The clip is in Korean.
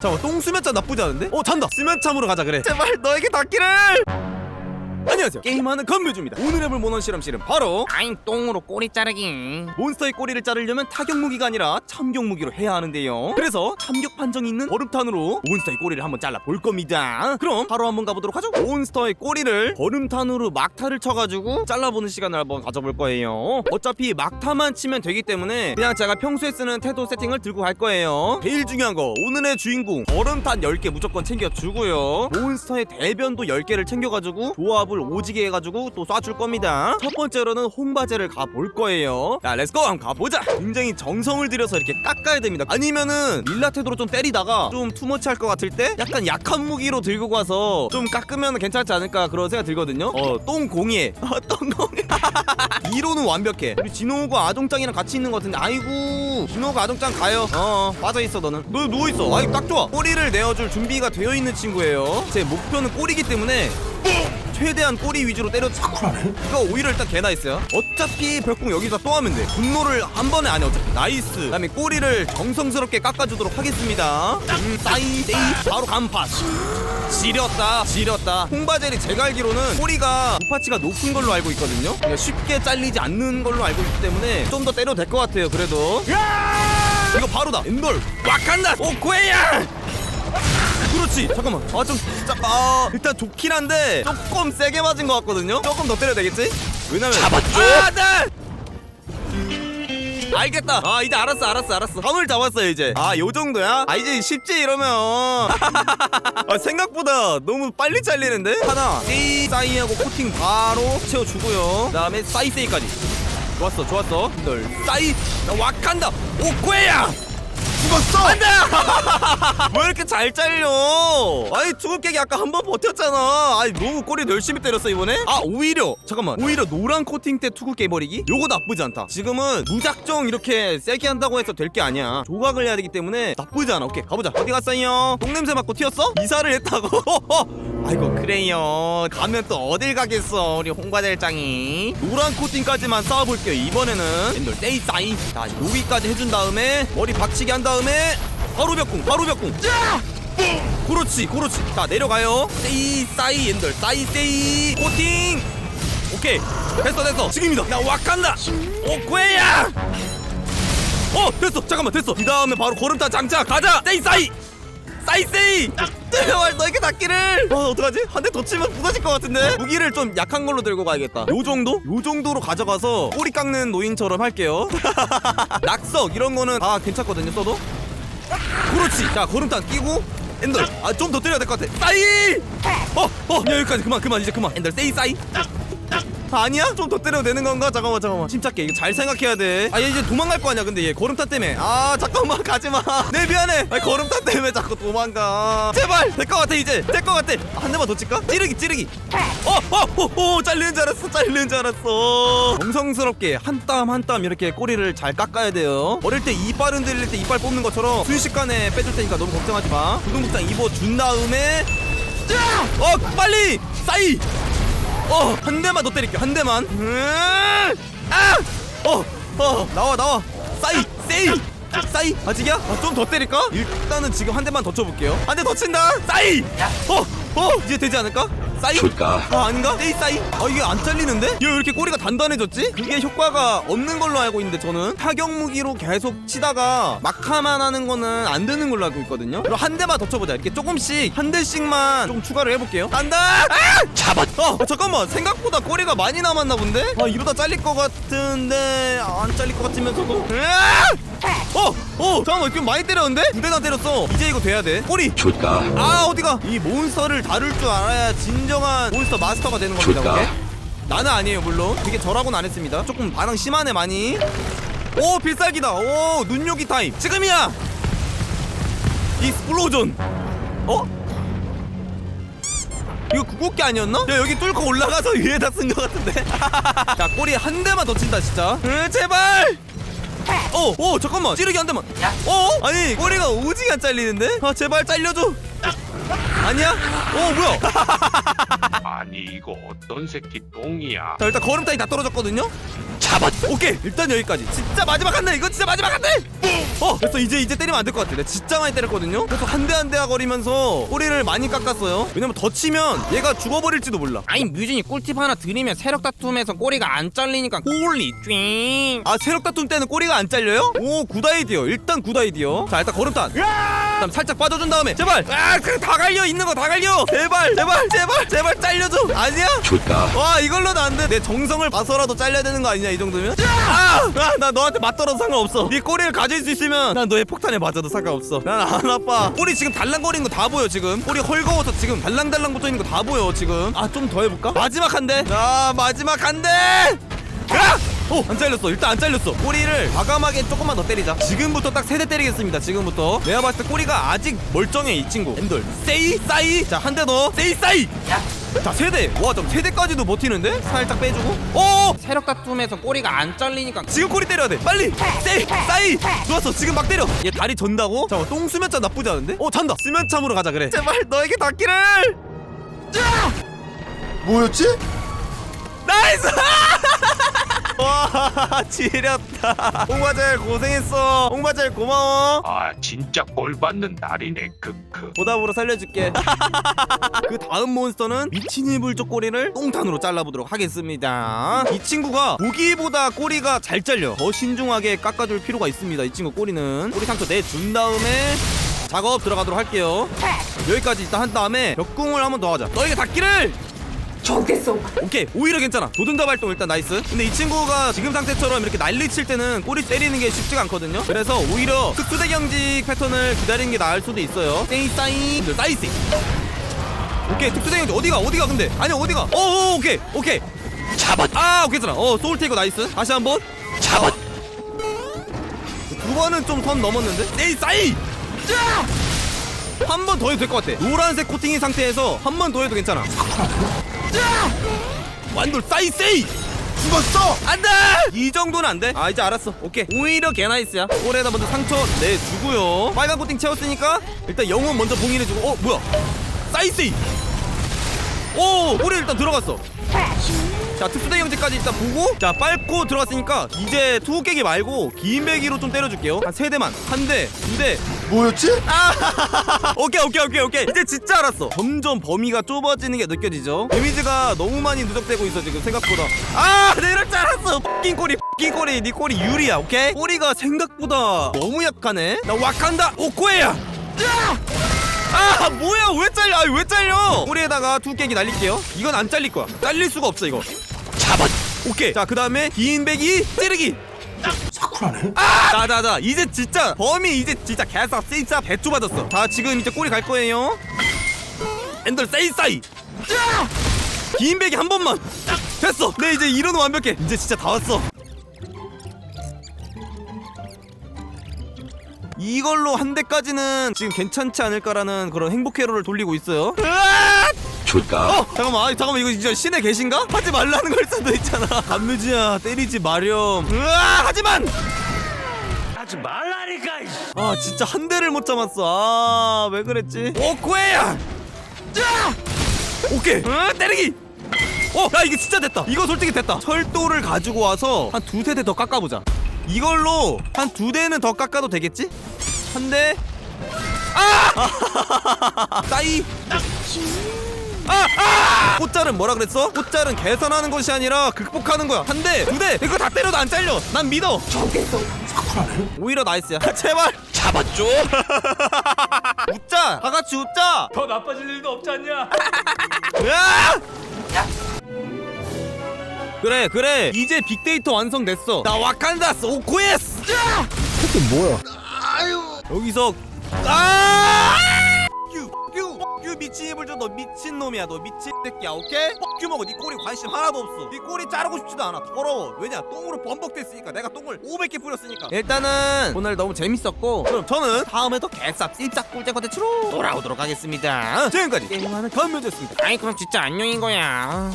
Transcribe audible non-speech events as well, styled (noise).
잠깐 똥 수면차 나쁘지 않은데? 어 잔다. 수면참으로 가자 그래. 제발 너에게 닿기를 안녕하세요. 게임하는 건뮤주입니다. 오늘 해볼 모넌 실험 실은 바로 아잉 똥으로 꼬리 자르기. 몬스터의 꼬리를 자르려면 타격 무기가 아니라 참격 무기로 해야 하는데요. 그래서 참격 판정이 있는 얼음탄으로 몬스터의 꼬리를 한번 잘라 볼 겁니다. 그럼 바로 한번 가보도록 하죠. 몬스터의 꼬리를 얼음탄으로 막타를 쳐가지고 잘라보는 시간을 한번 가져볼 거예요. 어차피 막타만 치면 되기 때문에 그냥 제가 평소에 쓰는 태도 세팅을 들고 갈 거예요. 제일 중요한 거 오늘의 주인공 얼음탄 10개 무조건 챙겨주고요. 몬스터의 대변도 10개를 챙겨가지고 조합을 오지게 해가지고 또 쏴줄 겁니다. 첫 번째로는 홍바제를 가볼 거예요. 자 렛츠고 한번 가보자! 굉장히 정성을 들여서 이렇게 깎아야 됩니다. 아니면은 밀라테도로 좀 때리다가 좀 투머치 할 것 같을 때 약간 약한 무기로 들고 가서 좀 깎으면 괜찮지 않을까 그런 생각 들거든요. 어 똥공이에 아 똥공이 2로는 완벽해. 우리 진호가 아동짱이랑 같이 있는 것 같은데 아이고. 진호가 아동짱 가요. 어 빠져있어 너는. 너 누워있어. 아이 딱 좋아. 꼬리를 내어줄 준비가 되어 있는 친구예요. 제 목표는 꼬리기 때문에 최대한 꼬리 위주로 때려 이거 오히려 일단 개나 있어요. 어차피 벽공 여기서 또 하면 돼. 분노를 한 번에 안해 어차피. 나이스. 그 다음에 꼬리를 정성스럽게 깎아주도록 하겠습니다. 음 싸이 세이. 바로 간파 지렸다 지렸다. 홍바젤이 제가 알기로는 꼬리가 우파치가 높은 걸로 알고 있거든요. 그러니까 쉽게 잘리지 않는 걸로 알고 있기 때문에 좀 더 때려도 될 것 같아요 그래도. 이거 바로다. 엔돌. 와칸다. 오코에야 그렇지. 잠깐만. 아좀 진짜 아. 일단 좋긴 한데 조금 세게 맞은 것 같거든요? 조금 더 때려야 되겠지? 왜냐면 잡았죠? 아, 네! 알겠다. 아 이제 알았어 알았어 알았어. 감을 잡았어요 이제. 아 요 정도야? 아 이제 쉽지 이러면. (laughs) 아 생각보다 너무 빨리 잘리는데? 하나 세이 사이하고 코팅 바로 채워주고요. 그 다음에 사이 세이까지. 좋았어 좋았어. 널 사이. 나 와칸다. 오코에야 죽었어! 안돼 (laughs) 왜 이렇게 잘 잘려? 아니 죽을 깨기 아까 한 번 버텼잖아. 아니 너무 꼬리 열심히 때렸어 이번에? 아 오히려 잠깐만. 오히려 노란 코팅 때 투구 깨버리기? 요거 나쁘지 않다. 지금은 무작정 이렇게 세게 한다고 해서 될 게 아니야. 조각을 해야 되기 때문에 나쁘지 않아. 오케이 가보자. 어디 갔어요 똥냄새 맡고 튀었어? 이사를 했다고 (laughs) 아이고 그래요. 가면 또 어딜 가겠어 우리 홍과대장이. 노란 코팅까지만 쌓아볼게요. 이번에는 엔돌 세이 사이 자 여기까지 해준 다음에 머리 박치기 한 다음에 바로 벽궁 바로 벽궁. 짜! 그렇지 그렇지. 자 내려가요. 세이 사이 엔돌 사이 세이. 코팅! 오케이. 됐어 됐어. 지금이다. 나 와칸다. 오코에야! 어 됐어. 잠깐만 됐어. 이 다음에 바로 걸음타 장착. 가자. 세이 사이 사이 세이! 제발 너에게 닿기를! 아 어떡하지? 한 대 더 치면 부서질 것 같은데? 무기를 좀 약한 걸로 들고 가야겠다. 요 정도? 요 정도로 가져가서 꼬리 깎는 노인처럼 할게요. (laughs) 낙석 이런 거는 다 괜찮거든요 써도? 그렇지! 자 걸음탄 끼고 엔더. 아좀 더 때려야 될 것 같아. 사이! 어어 야 여기까지. 그만 그만 이제 그만. 엔더 세이 사이 아니야? 좀 더 때려도 되는 건가? 잠깐만 잠깐만. 침착해. 이거 잘 생각해야 돼아 얘 이제 도망갈 거 아니야 근데 얘 걸음타 때문에. 아 잠깐만 가지마. 내 (laughs) 미안해. 아 걸음타 때문에 자꾸 도망가. 제발! 될것 같아 이제. 될것 같아. 아, 한 대만 더 칠까? 찌르기 찌르기. 어어어어 잘리는 줄 알았어 잘리는 줄 알았어. 정성스럽게 한 땀 한 땀 이렇게 꼬리를 잘 깎아야 돼요. 어릴 때 이빨 흔들릴 때 이빨 뽑는 것처럼 순식간에 빼줄 테니까 너무 걱정하지 마. 구동복장 입어준 다음에 짜! 어 빨리! 싸이 어, 한 대만 더 때릴게요. 한 대만. 으아! 아! 어, 어, 나와, 나와. 싸이, 세이. 싸이. 아직이야? 아, 좀 더 때릴까? 일단은 지금 한 대만 더 쳐볼게요. 한 대 더 친다. 싸이. 어, 어, 이제 되지 않을까? 싸이. 줄까? 아, 아닌가? 세이, 싸이. 아, 이게 안 잘리는데? 얘왜 이렇게 꼬리가 단단해졌지? 그게 효과가 없는 걸로 알고 있는데 저는 타격 무기로 계속 치다가 막타만 하는 거는 안 되는 걸로 알고 있거든요. 그럼 한 대만 더 쳐보자. 이렇게 조금씩 한 대씩만 좀 추가를 해볼게요. 간다. 아! 잡았 어, 어, 잠깐만 생각보다 꼬리가 많이 남았나 본데? 아 이러다 잘릴 것 같은데 안 잘릴 것 같으면서도 으아! 어! 어! 잠깐만 좀 많이 때렸는데? 두 대나 때렸어 이제 이거 돼야 돼 꼬리 줄까? 아 어디가 이 몬스터를 다룰 줄 알아야 진정한 몬스터 마스터가 되는 겁니다? 오케이? 나는 아니에요 물론 그게 저라고는 안 했습니다 조금 반응 심하네 많이 오 필살기다 오 눈요기 타임 지금이야 익스플로전 어? 이거 구곡기 아니었나? 야 여기 뚫고 올라가서 (laughs) 위에다 쓴 것 같은데 (laughs) 자 꼬리 한 대만 더 친다 진짜 으 제발 어, 어, 잠깐만. 찌르기 한 대만. 어? 아니, 꼬리가 오지게 안 잘리는데? 아, 제발 잘려줘. 아니야? 어, 뭐야? (laughs) 아니 이거 어떤 새끼 똥이야? 자 일단 걸음타이 다 떨어졌거든요 잡았 오케이! 일단 여기까지. 진짜 마지막 한대! 이거 진짜 마지막 한대! 어! 됐어 이제 이제 때리면 안 될 것 같아. 내가 진짜 많이 때렸거든요? 그래서 한 대 한 대 거리면서 꼬리를 많이 깎았어요. 왜냐면 더 치면 얘가 죽어버릴지도 몰라. 아니 뮤진이 꿀팁 하나 드리면 세력 다툼에서 꼬리가 안 잘리니까 홀리 쥐아 세력 다툼 때는 꼬리가 안 잘려요? 오 굿 아이디어. 일단 굿 아이디어. 자 일단 걸음탄 그다음 살짝 빠져준 다음에 제발! 아다 갈려 있는 거 다 갈려! 제발 제발 제발 제발 잘려줘! 아니야? 좋다. 와 이걸로는 안돼. 내 정성을 봐서라도 잘려야 되는 거 아니냐 이 정도면? 아나 너한테 맞더라도 상관없어. 네 꼬리를 가질 수 있으면 난 너의 폭탄에 맞아도 상관없어. 난 안 아파. 꼬리 지금 달랑거리는 거 다 보여 지금. 꼬리 헐거워서 지금 달랑달랑 붙어 있는 거 다 보여 지금. 아 좀 더 해볼까? 마지막 한대자 마지막 한대! 야! 오! 안 잘렸어. 일단 안 잘렸어. 꼬리를 과감하게 조금만 더 때리자. 지금부터 딱 세 대 때리겠습니다 지금부터. 내가 봤을 때 꼬리가 아직 멀쩡해 이 친구. 엔돌. 세이 싸이. 자 한 대 더. 세이 싸이 자 세대. 와좀 세대까지도 버티는데? 살짝 빼주고. 오! 세력 다툼에서 꼬리가 안 잘리니까. 지금 꼬리 때려야 돼. 빨리! 세이 싸이! 좋았어. 지금 막 때려. 얘 다리 전다고? 잠깐 똥 수면차 나쁘지 않은데? 어 잔다. 수면참으로 가자 그래. 제발 너에게 닿기를! 뭐였지? 나이스 (laughs) 와 지렸다. 홍바젤 고생했어. 홍바젤 고마워. 아 진짜 꼴 받는 날이네 크크. 보답으로 살려줄게. (laughs) 그 다음 몬스터는 미친이 불쪽 꼬리를 똥탄으로 잘라보도록 하겠습니다. 이 친구가 보기보다 꼬리가 잘 잘려. 더 신중하게 깎아줄 필요가 있습니다 이 친구 꼬리는. 꼬리 상처 내준 다음에 작업 들어가도록 할게요. 여기까지 일단 한 다음에 벽궁을 한번 더 하자. 너에게 닿기를 좋겠어. 오케이 오히려 괜찮아. 도전자 발동 일단 나이스. 근데 이 친구가 지금 상태처럼 이렇게 난리 칠 때는 꼬리 때리는 게 쉽지가 않거든요. 그래서 오히려 특수대 경직 패턴을 기다리는 게 나을 수도 있어요. 세이 사이 사이스 오케이 특수대 경직 어디가 어디가 근데? 아니 어디가? 어어 오케이 오케이. 잡았. 아 오케이 괜찮아. 어 소울 테이커 나이스. 다시 한번. 잡았. 두 번은 좀 선 넘었는데? 세이 사이. 한 번 더 해도 될 것 같아. 노란색 코팅인 상태에서 한 번 더 해도 괜찮아 완돌 사이세이! 죽었어! 안 돼! 이 정도는 안 돼? 아 이제 알았어. 오케이. 오히려 개나이스야. 볼에다 먼저 상처 내주고요. 빨간 코팅 채웠으니까 일단 영혼 먼저 봉인해주고. 어 뭐야? 사이세이! 오 볼에 일단 들어갔어 자 특수대 경제까지 일단 보고 자 빨고 들어갔으니까 이제 투구 깨기 말고 긴 배기로 좀 때려줄게요. 한 세 대만. 한대두대. 뭐였지? 아 (laughs) 오케이 오케이 오케이 오케이. 이제 진짜 알았어. 점점 범위가 좁아지는 게 느껴지죠? 데미지가 너무 많이 누적되고 있어 지금 생각보다. 아 내가 이럴 줄 알았어. 낀 꼬리 낀 꼬리. 네 꼬리 유리야 오케이? 꼬리가 생각보다 너무 약하네. 나 와칸다. 오코에야 아 뭐야 왜 잘려? 아, 왜 잘려? 꼬리에다가 두 깨기 날릴게요. 이건 안 잘릴 거야. 잘릴 수가 없어 이거. 잡았 오케이. 자 그 다음에 긴 배기 찌르기. 사쿠라네? 아! 자자자. 이제 진짜 범위 이제 진짜 개싹 세이싹 개 좁아졌어. 자 지금 이제 꼬리 갈 거예요. 엔들 세이사이. 긴 배기 한 번만. 됐어. 네 이제 이론은 완벽해. 이제 진짜 다 왔어 이걸로 한 대까지는 지금 괜찮지 않을까라는 그런 행복 회로를 돌리고 있어요. 으아! 좋다. 어 잠깐만 아, 잠깐만 이거 진짜 신의 계신가? 하지 말라는 걸 수도 있잖아. 감뮤지야 때리지 마렴. 으아 하지만! 하지 말라니까. 아 진짜 한 대를 못 잡았어. 아 왜 그랬지? 오 코에야! 자! 오케이. 어, 때리기! 어 야 이게 진짜 됐다. 이거 솔직히 됐다. 철도를 가지고 와서 한 두세 대 더 깎아보자. 이걸로 한 두 대는 더 깎아도 되겠지 한대 아 (laughs) 싸이 아! 아! 꽃잘은 뭐라 그랬어? 꽃잘은 개선하는 것이 아니라 극복하는 거야. 한 대, 두 대, 이거 다 때려도 안 잘려. 난 믿어. 좋겠어. 사쿠라네? 오히려 나이스야. (laughs) 제발 잡았죠. (laughs) 웃자. 다 같이 웃자. 더 나빠질 일도 없지 않냐? 으아! 그래 그래 이제 빅데이터 완성됐어 나 와칸다스 오코에스 그게 뭐야? 여기서 아! 큐! 큐 미친 입을 줘너 미친 놈이야 너 미친 새끼야 오케이? 큐 먹어. 네 꼬리 관심 하나도 없어. 네 꼬리 자르고 싶지도 않아. 더러워. 왜냐? 똥으로 범벅됐으니까. 내가 똥을 500개 뿌렸으니까. 일단은 오늘 너무 재밌었고 그럼 저는 다음에도 개쌉 씹싹 꿀잼 컨텐츠로 돌아오도록 하겠습니다. 지금까지 게임하는 건면졌습니다. 아이 그럼 진짜 안녕인 거야